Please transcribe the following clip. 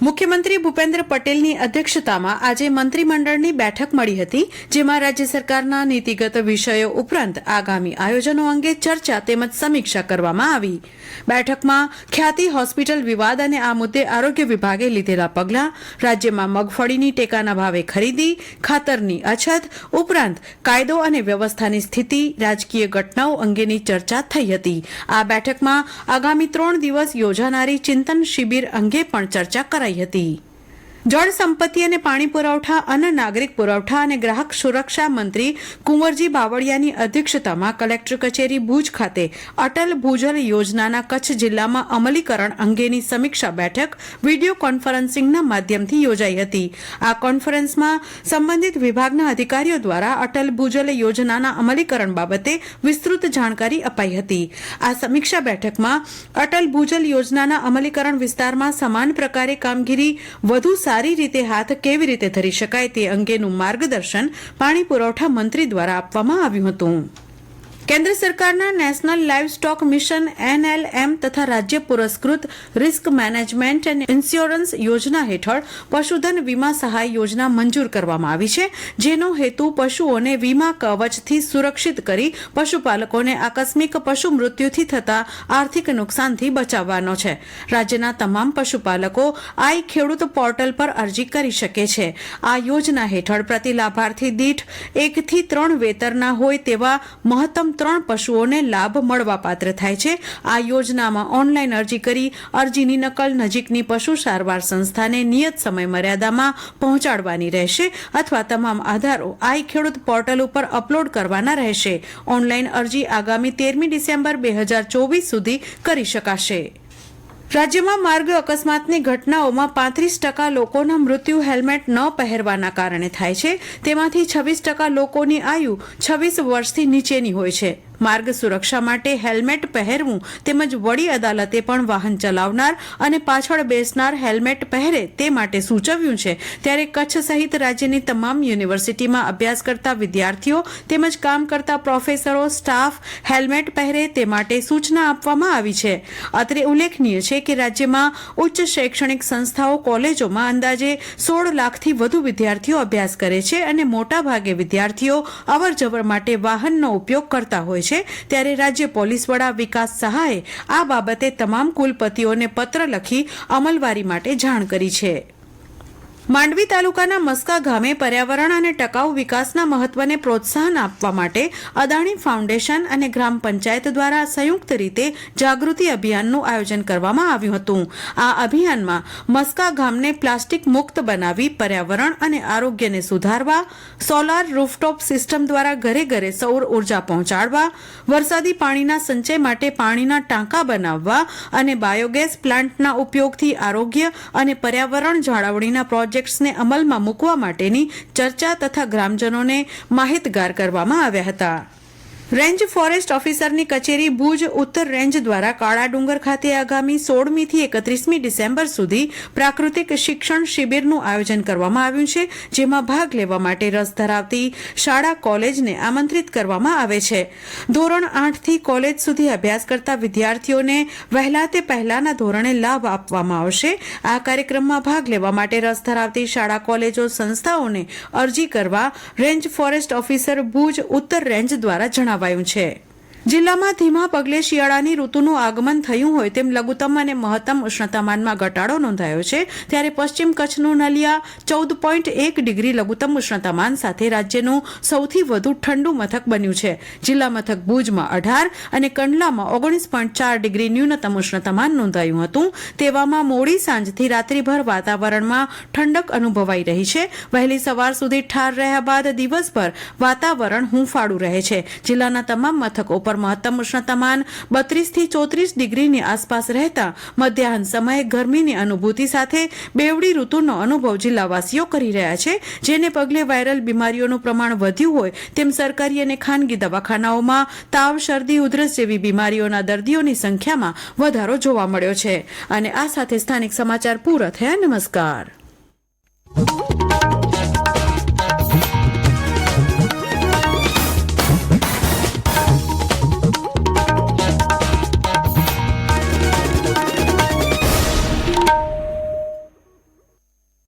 મુખ્યમંત્રી ભૂપેન્દ્ર પટેલની અધ્યક્ષતામાં આજે મંત્રીમંડળની બેઠક મળી હતી, જેમાં રાજ્ય સરકારના નીતિગત વિષયો ઉપરાંત આગામી આયોજનો અંગે ચર્ચા તેમજ સમીક્ષા કરવામાં આવી. બેઠકમાં ખ્યાતિ હોસ્પિટલ વિવાદ અને આ મુદ્દે આરોગ્ય વિભાગે લીધેલા પગલાં, રાજ્યમાં મગફળીની ટેકાના ભાવે ખરીદી, ખાતરની અછત ઉપરાંત કાયદો અને વ્યવસ્થાની સ્થિતિ, રાજકીય ઘટનાઓ અંગેની ચર્ચા થઈ હતી. આ બેઠકમાં આગામી ત્રણ દિવસ યોજાનારી ચિંતન શિબિર અંગે પણ ચર્ચા કરાઈ હતી જળ સંપત્તિ અને પાણી પુરવઠા, અન્ન નાગરિક પુરવઠા અને ગ્રાહક સુરક્ષા મંત્રી કુંવરજી બાવળિયાની અધ્યક્ષતામાં કલેક્ટર કચેરી ભુજ ખાતે અટલ ભૂજલ યોજનાના કચ્છ જિલ્લામાં અમલીકરણ અંગેની સમીક્ષા બેઠક વીડિયો કોન્ફરન્સિંગના માધ્યમથી યોજાઈ હતી. આ કોન્ફરન્સમાં સંબંધિત વિભાગના અધિકારીઓ દ્વારા અટલ ભૂજલ યોજનાના અમલીકરણ બાબતે વિસ્તૃત જાણકારી અપાઈ હતી. આ સમીક્ષા બેઠકમાં અટલ ભૂજલ યોજનાના અમલીકરણ વિસ્તારમાં સમાન પ્રકારે કામગીરી, વધુ સારી રીતે હાથ કેવી રીતે ધરી શકાય તે અંગેનું માર્ગદર્શન પાણી પુરવઠા મંત્રી દ્વારા આપવામાં આવ્યું હતું. કેન્દ્ર સરકારના national livestock mission NLM તથા રાજ્ય પુરસ્કૃત રિસ્ક મેનેજમેન્ટ એન્ડ ઇન્સ્યોરન્સ યોજના હેઠળ પશુધન વીમા સહાય યોજના મંજૂર કરવામાં આવી છે, જેનો હેતુ પશુઓને વીમા કવચથી સુરક્ષિત કરી પશુપાલકોને આકસ્મિક પશુ મૃત્યુથી થતા આર્થિક નુકસાનથી બચાવવાનો છે. રાજ્યના તમામ પશુપાલકો આઈ ખેડૂત પોર્ટલ પર અરજી કરી શકે છે. આ યોજના હેઠળ પ્રતિ લાભાર્થી દીઠ એકથી ત્રણ વેતરના હોય તેવા મહત્તમ ત્રણ પશુઓને લાભ મળવાપાત્ર થાય છે. આ યોજનામાં ઓનલાઈન અરજી કરી અરજીની નકલ નજીકની પશુ સારવાર સંસ્થાને નિયત સમય મર્યાદામાં પહોંચાડવાની રહેશે અથવા તમામ આધારો આઈ ખેડૂત પોર્ટલ ઉપર અપલોડ કરવાના રહેશે. ઓનલાઈન અરજી આગામી તેરમી ડિસેમ્બર બે હજાર ચોવીસ સુધી કરી શકાશે. રાજ્યમાં માર્ગ અકસ્માતની ઘટનાઓમાં પાંત્રીસ ટકા લોકોના મૃત્યુ હેલ્મેટ ન પહેરવાના કારણે થાય છે. તેમાંથી છવ્વીસ ટકા લોકોની આયુ છવ્વીસ વર્ષથી નીચેની હોય છે. માર્ગ સુરક્ષા માટે હેલ્મેટ પહેરવું તેમજ વડી અદાલતે પણ વાહન ચલાવનાર અને પાછળ બેસનાર હેલ્મેટ પહેરે તે માટે સૂચવ્યું છે. ત્યારે કચ્છ સહિત રાજ્યની તમામ યુનિવર્સિટીમાં અભ્યાસ કરતા વિદ્યાર્થીઓ તેમજ કામ કરતા પ્રોફેસરો, સ્ટાફ હેલ્મેટ પહેરે તે માટે સૂચના આપવામાં આવી છે. અત્રે ઉલ્લેખનીય છે કે રાજ્યમાં ઉચ્ચ શૈક્ષણિક સંસ્થાઓ, કોલેજોમાં અંદાજે સોળ લાખથી વધુ વિદ્યાર્થીઓ અભ્યાસ કરે છે અને મોટાભાગે વિદ્યાર્થીઓ અવરજવર માટે વાહનનો ઉપયોગ કરતા હોય છે. ત્યારે રાજ્ય પોલીસ વડા વિકાસ સહાયે આ બાબતે તમામ કુલપતિઓને પત્ર લખી અમલવારી માટે જાણ કરી છે. માંડવી તાલુકાના મસ્કા ગામે પર્યાવરણ અને ટકાઉ વિકાસના મહત્વને પ્રોત્સાહન આપવા માટે અદાણી ફાઉન્ડેશન અને ગ્રામ પંચાયત દ્વારા સંયુક્ત રીતે જાગૃતિ અભિયાનનું આયોજન કરવામાં આવ્યું હતું. આ અભિયાનમાં મસ્કા ગામને પ્લાસ્ટિક મુક્ત બનાવી, પર્યાવરણ અને આરોગ્યને સુધારવા, સોલાર રૂફટોપ સિસ્ટમ દ્વારા ઘરે ઘરે સૌર ઊર્જા પહોંચાડવા, વરસાદી પાણીના સંચય માટે પાણીના ટાંકા બનાવવા અને બાયોગેસ પ્લાન્ટના ઉપયોગથી આરોગ્ય અને પર્યાવરણ જાળવણીના પ્રોજેક્ટ પ્રોજેક્ટ્સને અમલમાં મૂકવા માટેની ચર્ચા તથા ગ્રામજનોને માહિતગાર કરવામાં આવ્યા હતા. રેન્જ ફોરેસ્ટ ઓફિસરની કચેરી ભુજ ઉત્તર રેન્જ દ્વારા કાળા ડુંગર ખાતે આગામી સોળમીથી એકત્રીસમી ડિસેમ્બર સુધી પ્રાકૃતિક શિક્ષણ શિબિરનું આયોજન કરવામાં આવ્યું છે, જેમાં ભાગ લેવા માટે રસ ધરાવતી શાળા કોલેજને આમંત્રિત કરવામાં આવે છે. ધોરણ આઠથી કોલેજ સુધી અભ્યાસ કરતા વિદ્યાર્થીઓને વહેલા તે પહેલાના ધોરણે લાભ આપવામાં આવશે. આ કાર્યક્રમમાં ભાગ લેવા માટે રસ ધરાવતી શાળા કોલેજો સંસ્થાઓને અરજી કરવા રેન્જ ફોરેસ્ટ ઓફિસર ભુજ ઉત્તર રેન્જ દ્વારા જણાવ્યું જણાવાયું છે. જિલ્લામાં ધીમા પગલે શિયાળાની ઋતુનું આગમન થયું હોય તેમ લઘુત્તમ અને મહત્તમ ઉષ્ણતામાનમાં ઘટાડો નોંધાયો છે. ત્યારે પશ્ચિમ કચ્છનું નલિયા ચૌદ પોઈન્ટ એક ડિગ્રી લઘુત્તમ ઉષ્ણતામાન સાથે રાજ્યનું સૌથી વધુ ઠંડુ મથક બન્યું છે. જિલ્લા મથક ભુજમાં અઢાર અને કંડલામાં ઓગણીસ પોઈન્ટ ચાર ડિગ્રી ન્યૂનતમ ઉષ્ણતામાન નોંધાયું હતું. તેવામાં મોડી સાંજથી રાત્રિભર વાતાવરણમાં ઠંડક અનુભવાઈ રહી છે. વહેલી સવાર સુધી ઠાર રહ્યા બાદ દિવસભર વાતાવરણ હુંફાળું રહે છે. જિલ્લાના તમામ મથકો મહત્તમ ઉષ્ણતામાન બત્રીસથી ચોત્રીસ ડિગ્રીની આસપાસ રહેતા મધ્યાહન સમયે ગરમીની અનુભૂતિ સાથે બેવડી ઋતુનો અનુભવ જિલ્લાવાસીઓ કરી રહ્યા છે, જેને પગલે વાયરલ બીમારીઓનું પ્રમાણ વધ્યું હોય તેમ સરકારી અને ખાનગી દવાખાનાઓમાં તાવ, શરદી, ઉધરસ જેવી બીમારીઓના દર્દીઓની સંખ્યામાં વધારો જોવા મળ્યો છે. અને આ સાથે સ્થાનિક સમાચાર પૂરા થયા. નમસ્કાર.